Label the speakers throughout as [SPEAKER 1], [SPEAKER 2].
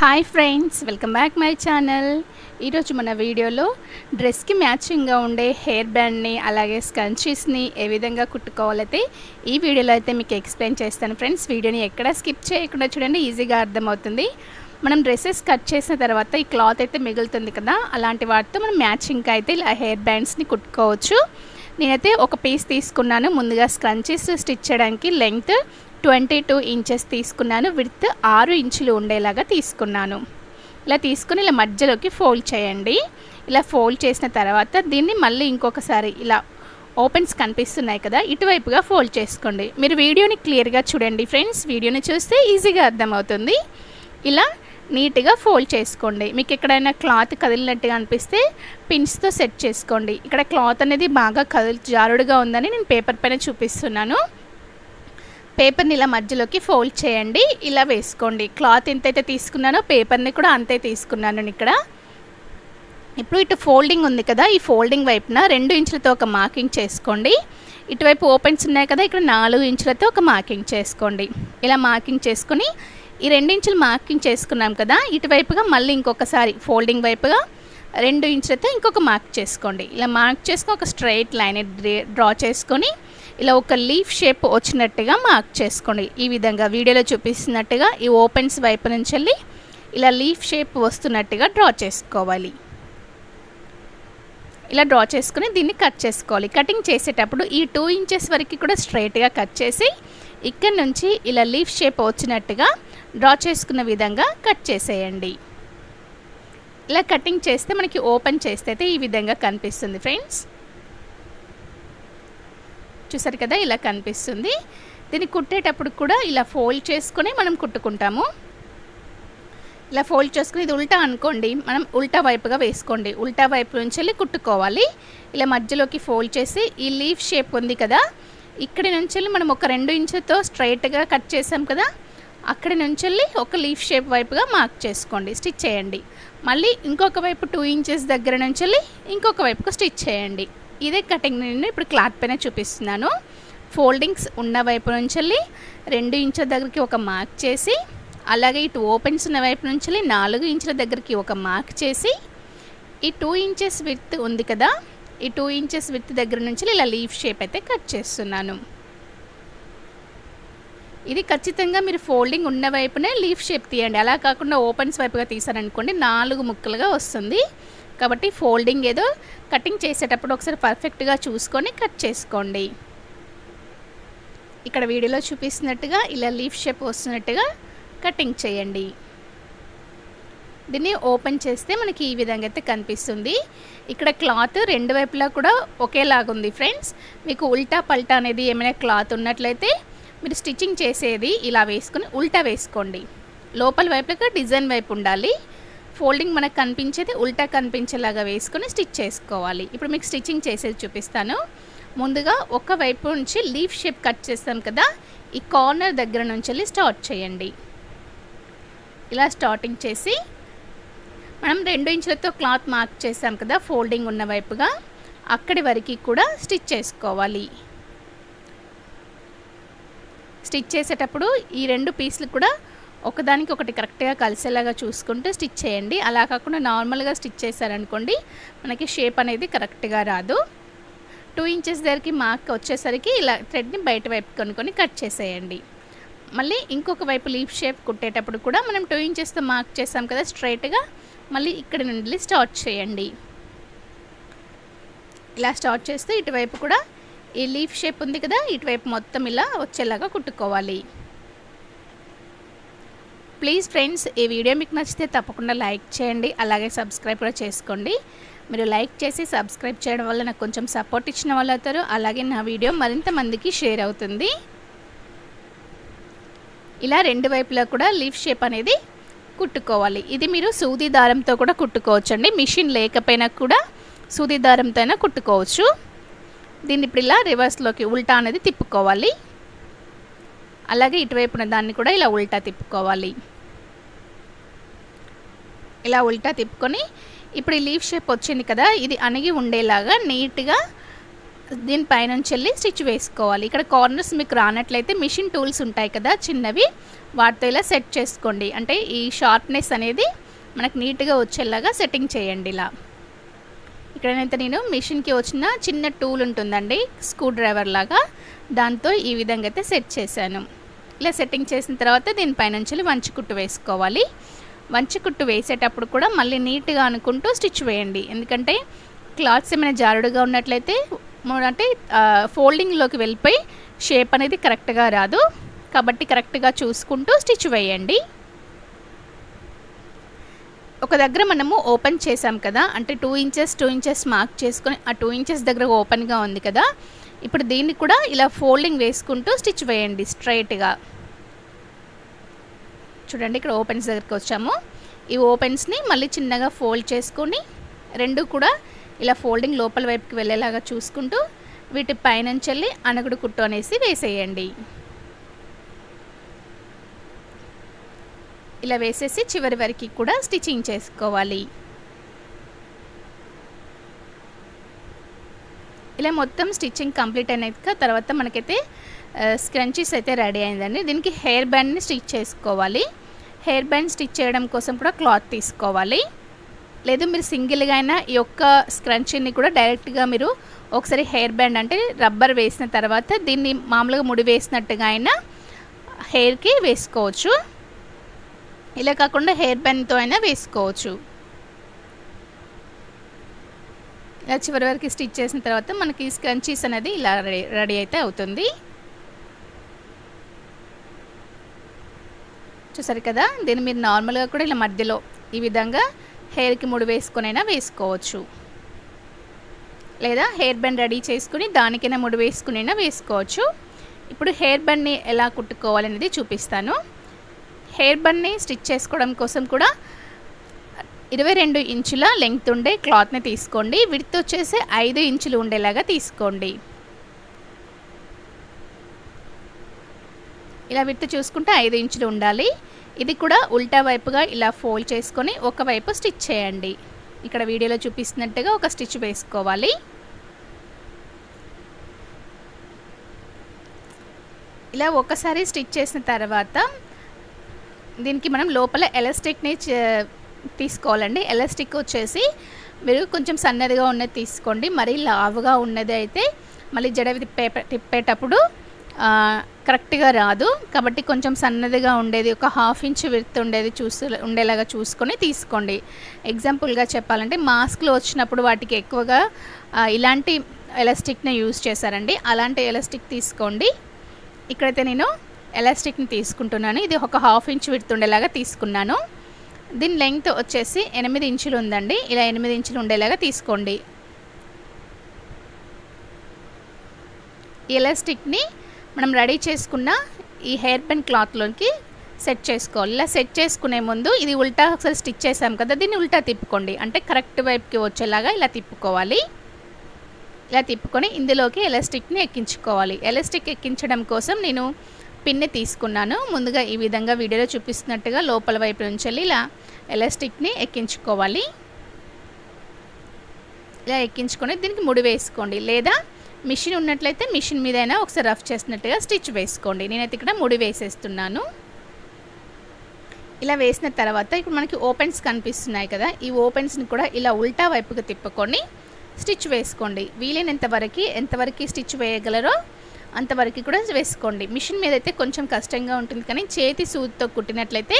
[SPEAKER 1] Hi friends welcome back my channel ఈరోజు మన వీడియోలో డ్రెస్కి మ్యాచింగ్గా ఉండే హెయిర్ బ్యాండ్ని అలాగే స్కంచీస్ని ఏ విధంగా కుట్టుకోవాలైతే ఈ వీడియోలో అయితే మీకు ఎక్స్ప్లెయిన్ చేస్తాను ఫ్రెండ్స్ వీడియోని ఎక్కడ స్కిప్ చేయకుండా చూడండి ఈజీగా అర్థమవుతుంది. మనం డ్రెస్సెస్ కట్ చేసిన తర్వాత ఈ క్లాత్ అయితే మిగులుతుంది కదా అలాంటి వాటితో మనం మ్యాచింగ్గా అయితే ఇలా హెయిర్ బ్యాండ్స్ని కుట్టుకోవచ్చు. నేనైతే ఒక పీస్ తీసుకున్నాను ముందుగా స్క్రంచెస్ స్టిచ్ చేయడానికి లెంగ్త్ ట్వంటీ టూ ఇంచెస్ తీసుకున్నాను విత్ ఆరు ఇంచులు ఉండేలాగా తీసుకున్నాను. ఇలా తీసుకుని ఇలా మధ్యలోకి ఫోల్డ్ చేయండి. ఇలా ఫోల్డ్ చేసిన తర్వాత దీన్ని మళ్ళీ ఇంకొకసారి ఇలా ఓపెన్స్ కనిపిస్తున్నాయి కదా ఇటువైపుగా ఫోల్డ్ చేసుకోండి. మీరు వీడియోని క్లియర్గా చూడండి ఫ్రెండ్స్. వీడియోని చూస్తే ఈజీగా అర్థమవుతుంది. ఇలా నీట్గా ఫోల్డ్ చేసుకోండి. మీకు ఎక్కడైనా క్లాత్ కదిలినట్టుగా అనిపిస్తే పిన్స్తో సెట్ చేసుకోండి. ఇక్కడ క్లాత్ అనేది బాగా కదిలి జారుడుగా ఉందని నేను పేపర్ పైన చూపిస్తున్నాను. పేపర్ని ఇలా మధ్యలోకి ఫోల్డ్ చేయండి. ఇలా వేసుకోండి. క్లాత్ ఎంతైతే తీసుకున్నానో పేపర్ని కూడా అంతే తీసుకున్నాను నేను ఇక్కడ. ఇప్పుడు ఇటు ఫోల్డింగ్ ఉంది కదా ఈ ఫోల్డింగ్ వైపున రెండు ఇంచులతో ఒక మార్కింగ్ చేసుకోండి. ఇటువైపు ఓపెన్స్ ఉన్నాయి కదా ఇక్కడ నాలుగు ఇంచులతో ఒక మార్కింగ్ చేసుకోండి. ఇలా మార్కింగ్ చేసుకుని ఈ రెండు ఇంచులు మార్కింగ్ చేసుకున్నాం కదా ఇటువైపుగా మళ్ళీ ఇంకొకసారి ఫోల్డింగ్ వైపుగా రెండు ఇంచులతో ఇంకొక మార్క్ చేసుకోండి. ఇలా మార్క్ చేసుకుని ఒక స్ట్రైట్ లైన్ డ్రా చేసుకొని ఇలా ఒక లీఫ్ షేప్ వచ్చినట్టుగా మార్క్ చేసుకోండి. ఈ విధంగా వీడియోలో చూపిస్తున్నట్టుగా ఈ ఓపెన్స్ వైపు నుంచి వెళ్ళి ఇలా లీఫ్ షేప్ వస్తున్నట్టుగా డ్రా చేసుకోవాలి. ఇలా డ్రా చేసుకుని దీన్ని కట్ చేసుకోవాలి. కటింగ్ చేసేటప్పుడు ఈ టూ ఇంచెస్ వరకు కూడా స్ట్రైట్గా కట్ చేసి ఇక్కడ నుంచి ఇలా లీఫ్ షేప్ వచ్చినట్టుగా డ్రా చేసుకున్న విధంగా కట్ చేసేయండి. ఇలా కటింగ్ చేస్తే మనకి ఓపెన్ చేస్తే అయితే ఈ విధంగా కనిపిస్తుంది ఫ్రెండ్స్. చూసారు కదా ఇలా కనిపిస్తుంది. దీన్ని కుట్టేటప్పుడు కూడా ఇలా ఫోల్డ్ చేసుకొని మనం కుట్టుకుంటాము. ఇలా ఫోల్డ్ చేసుకుని ఇది ఉల్టా అనుకోండి మనం ఉల్టా వైపుగా వేసుకోండి. ఉల్టా వైపు నుంచి వెళ్ళి కుట్టుకోవాలి. ఇలా మధ్యలోకి ఫోల్డ్ చేసి ఈ లీఫ్ షేప్ ఉంది కదా ఇక్కడి నుంచి వెళ్ళి మనం ఒక రెండు ఇంచుతో స్ట్రైట్గా కట్ చేసాం కదా అక్కడి నుంచి వెళ్ళి ఒక లీఫ్ షేప్ వైపుగా మార్క్ చేసుకోండి స్టిచ్ చేయండి. మళ్ళీ ఇంకొక వైపు టూ ఇంచెస్ దగ్గర నుంచి వెళ్ళి ఇంకొక వైపుకు స్టిచ్ చేయండి. ఇదే కటింగ్ నేను ఇప్పుడు క్లాత్ పైన చూపిస్తున్నాను. ఫోల్డింగ్స్ ఉన్న వైపు నుంచి వెళ్ళి రెండు ఇంచుల దగ్గరికి ఒక మార్క్ చేసి అలాగే ఇటు ఓపెన్స్ ఉన్న వైపు నుంచి వెళ్ళి నాలుగు ఇంచుల దగ్గరికి ఒక మార్క్ చేసి ఈ టూ ఇంచెస్ విత్ ఉంది కదా ఈ టూ ఇంచెస్ విత్ దగ్గర నుంచి ఇలా లీఫ్ షేప్ అయితే కట్ చేస్తున్నాను. ఇది ఖచ్చితంగా మీరు ఫోల్డింగ్ ఉన్న వైపునే లీఫ్ షేప్ తీయండి. అలా కాకుండా ఓపెన్స్ వైపుగా తీసారనుకోండి నాలుగు ముక్కలుగా వస్తుంది. కాబట్టి ఫోల్డింగ్ ఏదో కటింగ్ చేసేటప్పుడు ఒకసారి పర్ఫెక్ట్గా చూసుకొని కట్ చేసుకోండి. ఇక్కడ వీడియోలో చూపిస్తున్నట్టుగా ఇలా లీఫ్ షేప్ వస్తున్నట్టుగా కటింగ్ చేయండి. దీన్ని ఓపెన్ చేస్తే మనకి ఈ విధంగా అయితే కనిపిస్తుంది. ఇక్కడ క్లాత్ రెండు వైపులా కూడా ఒకేలాగా ఉంది ఫ్రెండ్స్. మీకు ఉల్టా పల్టా అనేది ఏమైనా క్లాత్ ఉన్నట్లయితే మీరు స్టిచ్చింగ్ చేసేది ఇలా వేసుకొని ఉల్టా వేసుకోండి. లోపల వైపుగా డిజైన్ వైపు ఉండాలి. ఫోల్డింగ్ మనకు కనిపించేది ఉల్టా కనిపించేలాగా వేసుకొని స్టిచ్ చేసుకోవాలి. ఇప్పుడు మీకు స్టిచ్చింగ్ చేసేది చూపిస్తాను. ముందుగా ఒక వైపు నుంచి లీఫ్ షేప్ కట్ చేస్తాం కదా ఈ కార్నర్ దగ్గర నుంచి వెళ్ళి స్టార్ట్ చేయండి. ఇలా స్టార్టింగ్ చేసి మనం రెండు ఇంచులతో క్లాత్ మార్క్ చేసాం కదా ఫోల్డింగ్ ఉన్న వైపుగా అక్కడి వరకు కూడా స్టిచ్ చేసుకోవాలి. స్టిచ్ చేసేటప్పుడు ఈ రెండు పీసులు కూడా ఒకదానికి ఒకటి కరెక్ట్గా కలిసేలాగా చూసుకుంటూ స్టిచ్ చేయండి. అలా కాకుండా నార్మల్గా స్టిచ్ చేశారనుకోండి మనకి షేప్ అనేది కరెక్ట్గా రాదు. టూ ఇంచెస్ దగ్గరికి మార్క్ వచ్చేసరికి ఇలా థ్రెడ్ని బయట వైపు కొనుక్కొని కట్ చేసేయండి. మళ్ళీ ఇంకొక వైపు లీఫ్ షేప్ కుట్టేటప్పుడు కూడా మనం టూ ఇంచెస్తో మార్క్ చేసాం కదా స్ట్రైట్గా మళ్ళీ ఇక్కడ నుండి స్టార్ట్ చేయండి. ఇలా స్టార్ట్ చేస్తే ఇటువైపు కూడా ఈ లీఫ్ షేప్ ఉంది కదా ఇటువైపు మొత్తం ఇలా వచ్చేలాగా కుట్టుకోవాలి. ప్లీజ్ ఫ్రెండ్స్ ఈ వీడియో మీకు నచ్చితే తప్పకుండా లైక్ చేయండి. అలాగే సబ్స్క్రైబ్ కూడా చేసుకోండి. మీరు లైక్ చేసి సబ్స్క్రైబ్ చేయడం వల్ల నాకు కొంచెం సపోర్ట్ ఇచ్చిన వాళ్ళు అవుతారు. అలాగే నా వీడియో మరింత మందికి షేర్ అవుతుంది. ఇలా రెండు వైపులా కూడా లీఫ్ షేప్ అనేది కుట్టుకోవాలి. ఇది మీరు సూది దారంతో కూడా కుట్టుకోవచ్చు అండి మిషన్ లేకపోయినా కూడా సూది దారంతో అయినా కుట్టుకోవచ్చు. దీన్ని ఇప్పుడు ఇలా రివర్స్లోకి ఉల్టా అనేది తిప్పుకోవాలి. అలాగే ఇటువైపున దాన్ని కూడా ఇలా ఉల్టా తిప్పుకోవాలి. ఇలా ఉల్టా తిప్పుకొని ఇప్పుడు ఈ లీఫ్ షేప్ వచ్చింది కదా ఇది అణిగి ఉండేలాగా నీట్గా దీనిపైనుంచి వెళ్ళి స్టిచ్ వేసుకోవాలి. ఇక్కడ కార్నర్స్ మీకు రానట్లయితే మిషన్ టూల్స్ ఉంటాయి కదా చిన్నవి వాటితో ఇలా సెట్ చేసుకోండి. అంటే ఈ షార్ప్నెస్ అనేది మనకు నీట్గా వచ్చేలాగా సెట్టింగ్ చేయండి ఇలా. ఇక్కడనైతే నేను మిషన్కి వచ్చిన చిన్న టూల్ ఉంటుందండి స్క్రూ డ్రైవర్ లాగా. దాంతో ఈ విధంగా అయితే సెట్ చేశాను. ఇలా సెట్టింగ్ చేసిన తర్వాత దీనిపైనుంచి వంచి కుట్టు వేసుకోవాలి. వంచి కుట్టు వేసేటప్పుడు కూడా మళ్ళీ నీట్గా అనుకుంటూ స్టిచ్ వేయండి. ఎందుకంటే క్లాత్స్ ఏమైనా జారుడుగా ఉన్నట్లయితే అంటే ఫోల్డింగ్లోకి వెళ్ళిపోయి షేప్ అనేది కరెక్ట్గా రాదు. కాబట్టి కరెక్ట్గా చూసుకుంటూ స్టిచ్ వేయండి. ఒక దగ్గర మనము ఓపెన్ చేసాం కదా అంటే two inches two inches mark చేసుకొని ఆ టూ ఇంచెస్ దగ్గర ఓపెన్గా ఉంది కదా ఇప్పుడు దీన్ని కూడా ఇలా ఫోల్డింగ్ వేసుకుంటూ స్టిచ్ వేయండి స్ట్రైట్గా. చూడండి ఇక్కడ ఓపెన్స్ దగ్గరికి వచ్చాము. ఈ ఓపెన్స్ని మళ్ళీ చిన్నగా ఫోల్డ్ చేసుకొని రెండు కూడా ఇలా ఫోల్డింగ్ లోపల వైపుకి వెళ్ళేలాగా చూసుకుంటూ వీటి పైనుంచి వెళ్ళి కుట్టు అనేసి వేసేయండి. ఇలా వేసేసి చివరి వరకు కూడా స్టిచ్చింగ్ చేసుకోవాలి. ఇలా మొత్తం స్టిచ్చింగ్ కంప్లీట్ అయినాక తర్వాత మనకైతే స్క్రంచీస్ అయితే రెడీ అయిందండి. దీనికి హెయిర్ బ్యాండ్ని స్టిచ్ చేసుకోవాలి. హెయిర్ బ్యాండ్ స్టిచ్ చేయడం కోసం కూడా క్లాత్ తీసుకోవాలి. లేదు మీరు సింగిల్గా అయినా ఈ యొక్క స్క్రంచీని కూడా డైరెక్ట్గా మీరు ఒకసారి హెయిర్ బ్యాండ్ అంటే రబ్బర్ వేసిన తర్వాత దీన్ని మామూలుగా ముడి వేసినట్టుగా అయినా హెయిర్కి వేసుకోవచ్చు. ఇలా కాకుండా హెయిర్ బ్యాండ్తో అయినా వేసుకోవచ్చు ఇలా చివరి వరకు స్టిచ్ చేసిన తర్వాత మనకి స్క్రంచీస్ అనేది ఇలా రెడీ రెడీ అయితే అవుతుంది. చూసారు కదా దీన్ని మీరు నార్మల్గా కూడా ఇలా మధ్యలో ఈ విధంగా హెయిర్కి ముడి వేసుకొనైనా వేసుకోవచ్చు. లేదా హెయిర్ బ్యాండ్ రెడీ చేసుకుని దానికైనా ముడి వేసుకునైనా వేసుకోవచ్చు. ఇప్పుడు హెయిర్ బ్యాండ్ని ఎలా కుట్టుకోవాలనేది చూపిస్తాను. హెయిర్ బండ్ని స్టిచ్ చేసుకోవడం కోసం కూడా ఇరవై రెండు ఇంచుల లెంగ్త్ ఉండే క్లాత్ని తీసుకోండి. విడ్త్ వచ్చేసి ఐదు ఇంచులు ఉండేలాగా తీసుకోండి. ఇలా విడ్త్ చూసుకుంటే ఐదు ఇంచులు ఉండాలి. ఇది కూడా ఉల్టా వైపుగా ఇలా ఫోల్డ్ చేసుకొని ఒకవైపు స్టిచ్ చేయండి. ఇక్కడ వీడియోలో చూపిస్తున్నట్టుగా ఒక స్టిచ్ వేసుకోవాలి. ఇలా ఒకసారి స్టిచ్ చేసిన తర్వాత దీనికి మనం లోపల ఎలాస్టిక్ని తీసుకోవాలండి. ఎలాస్టిక్ వచ్చేసి మీరు కొంచెం సన్నదిగా ఉన్నది తీసుకోండి. మరీ లావుగా ఉన్నది అయితే మళ్ళీ జడ తిప్పే తిప్పేటప్పుడు కరెక్ట్గా రాదు. కాబట్టి కొంచెం సన్నదిగా ఉండేది ఒక హాఫ్ ఇంచ్ విర్త్ ఉండేది చూసు ఉండేలాగా చూసుకొని తీసుకోండి. ఎగ్జాంపుల్గా చెప్పాలంటే మాస్క్లు వచ్చినప్పుడు వాటికి ఎక్కువగా ఇలాంటి ఎలాస్టిక్ని యూజ్ చేశారండి. అలాంటి ఎలాస్టిక్ తీసుకోండి. ఇక్కడైతే నేను ఎలాస్టిక్ని తీసుకుంటున్నాను. ఇది ఒక హాఫ్ ఇంచ్ విడుతుండేలాగా తీసుకున్నాను. దీని లెంగ్త్ వచ్చేసి ఎనిమిది ఇంచులు ఉందండి. ఇలా ఎనిమిది ఇంచులు ఉండేలాగా తీసుకోండి. ఎలాస్టిక్ని మనం రెడీ చేసుకున్న ఈ హెయిర్ పెన్ క్లాత్లోకి సెట్ చేసుకోవాలి. ఇలా సెట్ చేసుకునే ముందు ఇది ఉల్టా ఒకసారి స్టిచ్ చేసాం కదా దీన్ని ఉల్టా తిప్పుకోండి. అంటే కరెక్ట్ వైపుకి వచ్చేలాగా ఇలా తిప్పుకోవాలి. ఇలా తిప్పుకొని ఇందులోకి ఎలాస్టిక్ని ఎక్కించుకోవాలి. ఎలాస్టిక్ ఎక్కించడం కోసం నేను పిన్ని తీసుకున్నాను. ముందుగా ఈ విధంగా వీడియోలో చూపిస్తున్నట్టుగా లోపల వైపు నుంచి ఇలా ఎలాస్టిక్ని ఎక్కించుకోవాలి. ఇలా ఎక్కించుకొని దీనికి ముడి వేసుకోండి. లేదా మిషన్ ఉన్నట్లయితే మిషన్ మీద అయినా ఒకసారి రఫ్ చేసినట్టుగా స్టిచ్ వేసుకోండి. నేనైతే ఇక్కడ ముడి వేసేస్తున్నాను. ఇలా వేసిన తర్వాత ఇప్పుడు మనకి ఓపెన్స్ కనిపిస్తున్నాయి కదా ఈ ఓపెన్స్ని కూడా ఇలా ఉల్టా వైపుకు తిప్పుకొని స్టిచ్ వేసుకోండి. వీలైనంత వరకు ఎంతవరకు స్టిచ్ వేయగలరో అంతవరకు కూడా వేసుకోండి. మిషన్ మీద అయితే కొంచెం కష్టంగా ఉంటుంది కానీ చేతి సూదితో కుట్టినట్లయితే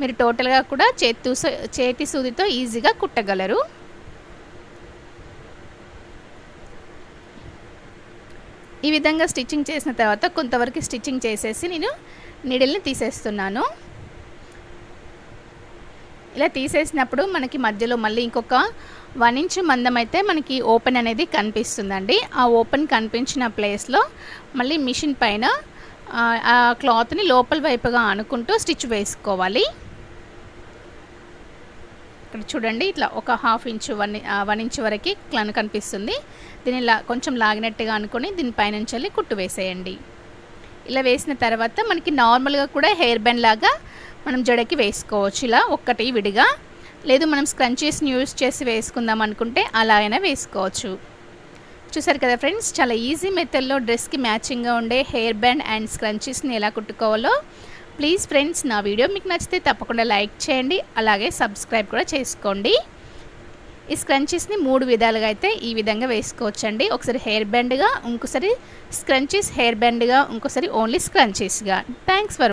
[SPEAKER 1] మీరు టోటల్గా కూడా చేతి చేతి సూదితో ఈజీగా కుట్టగలరు. ఈ విధంగా స్టిచ్చింగ్ చేసిన తర్వాత కొంతవరకు స్టిచ్చింగ్ చేసేసి నేను నీడిల్ని తీసేస్తున్నాను. ఇలా తీసేసినప్పుడు మనకి మధ్యలో మళ్ళీ ఇంకొక వన్ ఇంచ్ మందం అయితే మనకి ఓపెన్ అనేది కనిపిస్తుందండి. ఆ ఓపెన్ కనిపించిన ప్లేస్లో మళ్ళీ మిషన్ పైన ఆ క్లాత్ని లోపల వైపుగా అనుకుంటూ స్టిచ్ వేసుకోవాలి. ఇక్కడ చూడండి ఇట్లా ఒక half inch one one inch వరకు క్లన్ కనిపిస్తుంది. దీన్ని లా కొంచెం లాగినట్టుగా అనుకుని దీనిపైన నుంచి కుట్టు వేసేయండి. ఇలా వేసిన తర్వాత మనకి నార్మల్గా కూడా హెయిర్ బ్యాండ్ లాగా మనం జడకి వేసుకోవచ్చు. ఇలా ఒక్కటి విడిగా. లేదు మనం స్క్రంచీస్ని యూజ్ చేసి వేసుకుందాం అనుకుంటే అలా అయినా వేసుకోవచ్చు. చూసారు కదా ఫ్రెండ్స్ చాలా ఈజీ మెథడ్లో డ్రెస్కి మ్యాచింగ్గా ఉండే హెయిర్ బ్యాండ్ అండ్ స్క్రంచీస్ని ఎలా కుట్టుకోవాలో. ప్లీజ్ ఫ్రెండ్స్ నా వీడియో మీకు నచ్చితే తప్పకుండా లైక్ చేయండి. అలాగే సబ్స్క్రైబ్ కూడా చేసుకోండి. ఈ స్క్రంచీస్ని మూడు విధాలుగా అయితే ఈ విధంగా వేసుకోవచ్చండి. ఒకసారి హెయిర్ బ్యాండ్గా ఇంకోసారి స్క్రంచీస్ హెయిర్ బ్యాండ్గా ఇంకోసారి ఓన్లీ స్క్రంచీస్గా థ్యాంక్స్ ఫర్